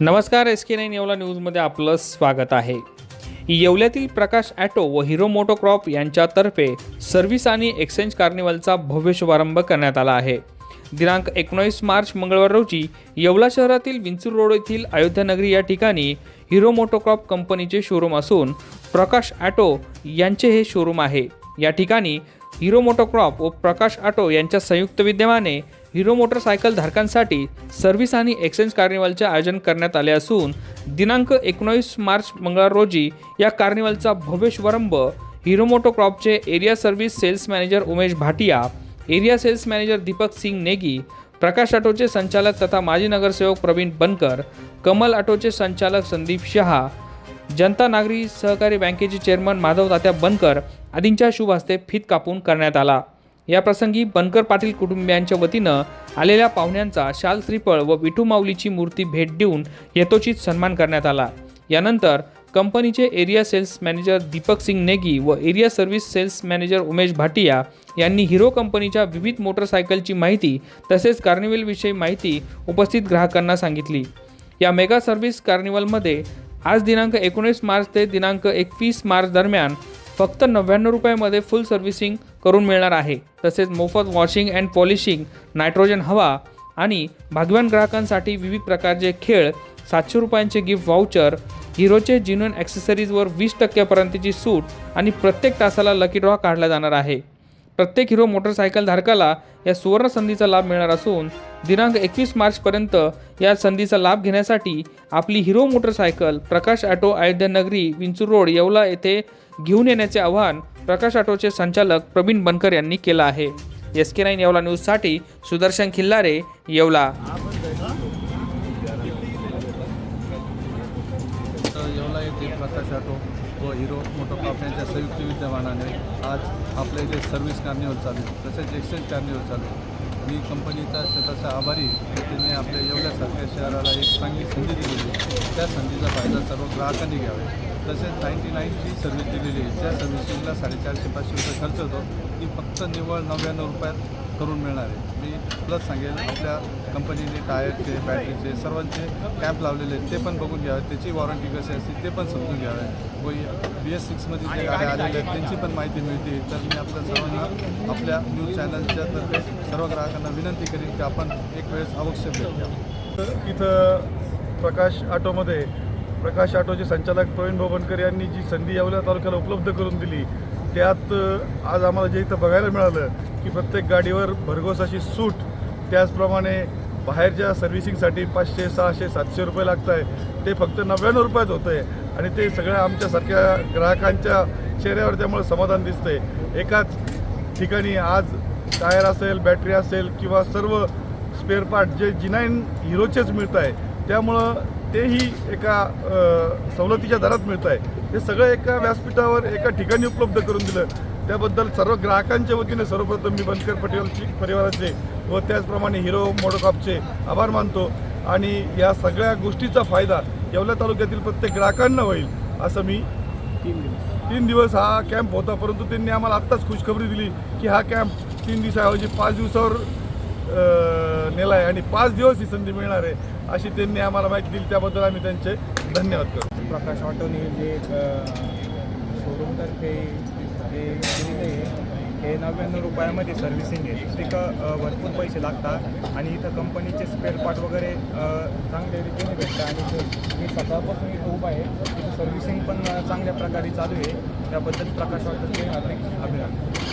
नमस्कार S K nine Yeola न्यूजमध्ये आपलं स्वागत आहे. येवल्यातील प्रकाश ॲटो व हिरो मोटोक्रॉप यांच्यातर्फे सर्व्हिस आणि एक्सचेंज कार्निवलचा भव्य शुभारंभ करण्यात आला आहे. दिनांक एकोणीस मार्च मंगळवार रोजी येवला शहरातील विंचूर रोड येथील अयोध्यानगरी या ठिकाणी हिरो मोटोक्रॉप कंपनीचे शोरूम असून प्रकाश ॲटो यांचे हे शोरूम आहे. या ठिकाणी हिरो मोटोक्रॉप व प्रकाश आटो यांच्या संयुक्त विद्यमाने हिरो मोटरसायकल धारकांसाठी सर्व्हिस आणि एक्सचेंज कार्निवलचे आयोजन करण्यात आले असून दिनांक एकोणीस मार्च मंगळवार रोजी या कार्निवलचा भव्य शुभारंभ Hero मोटोक्रॉपचे area service sales manager Umesh Bhatia area sales manager Deepak Singh Negi Prakash ऑटोचे संचालक तथा माजी नगरसेवक प्रवीण बनकर कमल आटोचे संचालक संदीप शहा जनता नागरी सहकारी बँकेचे चेअरमन माधव तात्या बनकर आदींच्या शुभ हस्ते फीत कापून करण्यात आला. या प्रसंगी बनकर पाटील कुटुंबियांच्या वतीनं आलेल्या पाहुण्यांचा शाल श्रीफळ व विठू माऊलीची मूर्ती भेट देऊन यथोचित सन्मान करण्यात आला. यानंतर कंपनीचे area sales manager Deepak Singh Negi व area service sales manager Umesh Bhatia यांनी हिरो कंपनीच्या विविध मोटरसायकलची माहिती तसेच कार्निवलविषयी माहिती उपस्थित ग्राहकांना सांगितली. या मेगा सर्व्हिस कार्निवलमध्ये आज दिनांक एकोणीस मार्च ते दिनांक एकवीस मार्च दरम्यान फक्त नव्याण्णव रुपयामध्ये फुल सर्व्हिसिंग करून मिळणार आहे. तसेच मोफत वॉशिंग अँड पॉलिशिंग नायट्रोजन हवा आणि भाग्यवान ग्राहकांसाठी विविध प्रकारचे खेळ सातशे रुपयांचे गिफ्ट व्हाउचर हिरोचे जिन्युन ॲक्सेसरीजवर वीस टक्क्यापर्यंतची सूट आणि प्रत्येक तासाला लकी ड्रॉ काढला जाणार आहे. प्रत्येक हिरो मोटरसायकल धारकाला या सुवर्ण संधीचा लाभ मिळणार असून दिनांक एकवीस मार्चपर्यंत या संधीचा लाभ घेण्यासाठी आपली Hero motorcycle Prakash auto Ayodhyanagari Vinchur road Yeola येथे घेऊन येण्याचे आवाहन प्रकाश ऑटोचे संचालक प्रवीण बनकर यांनी केलं आहे. एस के नाईन येवला न्यूजसाठी सुदर्शन खिल्लारे येवला. येवला येथे प्रकाश ऑटो व हिरो मोटोकॉप यांच्या संयुक्त विद्यमानाने आज आपल्या इथे सर्व्हिस कार्निवल चालू तसेच एक्सचेंज कार्निवल चालू मी कंपनीचा स्वतःचा आभारी त्यांनी आपल्या एवढ्यासारख्या शहराला एक चांगली संधी दिलेली आहे. त्या संधीचा फायदा सर्व ग्राहकांनी घ्यावे. तसेच नाईन्टी नाईनची सर्व्हिस दिलेली आहे. त्या सर्व्हिसिंगला साडेचारशे पाचशे रुपये खर्च होतो. ती फक्त निव्वळ नव्याण्णव रुपयात करून मिळणार आहे. मी प्लस सांगेल आपल्या कंपनीने टायरचे बॅटरीचे सर्वांचे कॅम्प लावलेले आहेत ते पण बघून घ्यावे. त्याची वॉरंटी कशी असते ते पण समजून घ्यावे. व बी एस सिक्समध्ये जे गाड्या आलेल्या आहेत त्यांची पण माहिती मिळते. तर मी आपल्या सर्वांना आपल्या न्यूज चॅनलच्या तर्फे सर्व ग्राहकांना विनंती करीन की आपण एक वेळेस अवश्य भेट तर इथं प्रकाश ऑटोमध्ये प्रकाश ऑटोचे संचालक प्रवीण भवनकर यांनी जी संधी यावल्या तालुक्याला उपलब्ध करून दिली त्यात आज आम्हाला जे इथं बघायला मिळालं की प्रत्येक गाडीवर भरघोस अशी सूट त्याचप्रमाणे बाहेरच्या सर्व्हिसिंगसाठी पाचशे सहाशे सातशे रुपये लागत आहे ते फक्त नव्याण्णव रुपयात होतं आहे आणि ते सगळ्या आमच्यासारख्या ग्राहकांच्या चेहऱ्यावर त्यामुळे समाधान दिसतंय. एकाच ठिकाणी आज टायर असेल बॅटरी असेल किंवा सर्व स्पेअर पार्ट जे जिनाईन हिरोचेच मिळत आहे त्यामुळं तेही एका सवलतीच्या दरात मिळत आहे ते सगळं एका व्यासपीठावर एका ठिकाणी उपलब्ध करून दिलं. त्याबद्दल सर्व ग्राहकांच्या वतीने सर्वप्रथम मी बनकर पटेलची परिवाराचे व त्याचप्रमाणे हिरो मोडोकॉपचे आभार मानतो. आणि या सगळ्या गोष्टीचा फायदा येवला तालुक्यातील प्रत्येक ग्राहकांना होईल असं मी तीन दिवस. तीन दिवस हा कॅम्प होता. परंतु त्यांनी आम्हाला आत्ताच खुशखबरी दिली की हा कॅम्प तीन दिवसाऐवजी पाच दिवसावर नेला आहे आणि पाच दिवस ही संधी मिळणार आहे अशी त्यांनी आम्हाला माहिती दिली. त्याबद्दल आम्ही त्यांचे धन्यवाद करतो प्रकाश ऑटोनी जे शोरूमतर्फे जे हे नव्याण्णव रुपयामध्ये सर्व्हिसिंग आहे. तिथं भरपूर पैसे लागतात आणि इथं कंपनीचे स्पेअर पार्ट वगैरे चांगल्या रीतीने भेटतं आणि मी सकाळपासून इथं उभा आहे. सर्व्हिसिंग पण चांगल्या प्रकारे चालू आहे. त्याबद्दल प्रकाश ऑटोचे अभिनंदन.